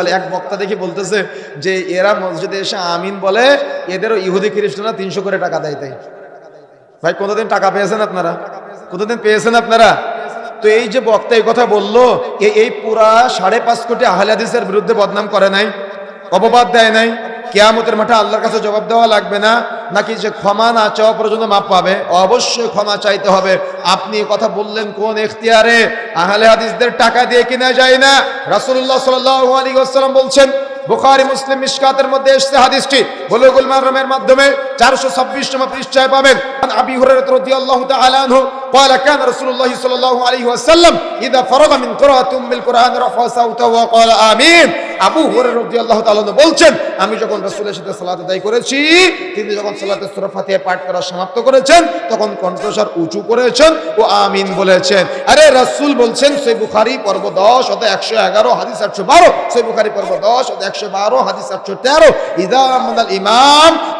বলে এক বক্তা দেখি বলতেছে যে, এরা মসজিদে এসে আমিন বলে, এদেরও ইহুদি খ্রিস্টানরা তিনশো করে টাকা দেয় তাই। ভাই কোনোদিন টাকা পেয়েছেন আপনারা? কোনোদিন পেয়েছেন আপনারা? তো এই যে বক্তা এই কথা বলল এই পুরা সাড়ে পাঁচ কোটি আহলাদিসের বিরুদ্ধে বদনাম করে নাই, অপবাদ দেয় নাই। কেয়ামতের মাঠে আল্লাহর কাছে জবাব দেওয়া লাগবে না নাকি যে ক্ষমা না চাওয়া পর্যন্ত মাপ পাবে অবশ্যই ক্ষমা চাইতে হবে আপনি এ কথা বললেন কোন এখতিয়ারে আহলে হাদিসদের টাকা দিয়ে কিনা যায় না রাসূলুল্লাহ সাল্লাল্লাহু আলাইহি ওয়াসাল্লাম বলছেন বুখারী মুসলিম মিশকাতের মধ্যে এসেছে হাদিসটি বুলুগুল মাররামের মাধ্যমে 426 নম্বর পৃষ্ঠায় পাবেন عن ابي هريره رضي الله تعالى عنه قال كان رسول الله صلى الله عليه وسلم اذا فرغ من قراءه ام القران رفع صوته وقال امين আবু হুরের রব্দি আল্লাহ তাআলা বলছেন, আমি যখন রসুলের সাথে সালাত আদায় করেছি, তিনি যখন সালাতে সুরফাতে পাঠ করা সমাপ্ত করেছেন, তখন কণ্ঠস্বর উঁচু করেছেন ও আমিন বলেছেন। আরে রসুল বলছেন সে বুখারি পর্ব দশ হতে একশো এগারো, হাদিস 812 সই বুখারী পর্ব দশ হতে একশো বারো, হাদিস 813 ইদা আহমদ ইমাম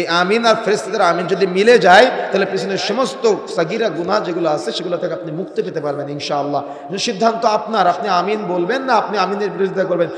এই আমিন আর ফেরেস্তাদের আমিন যদি মিলে যায়, তাহলে পিছনের সমস্ত সাগিরা গুণা যেগুলো আছে, সেগুলো থেকে আপনি মুক্তি পেতে পারবেন ইনশাআল্লাহ। সিদ্ধান্ত আপনার, আপনি আমিন বলবেন না, আপনি আমিনের বিরোধিতা করবেন।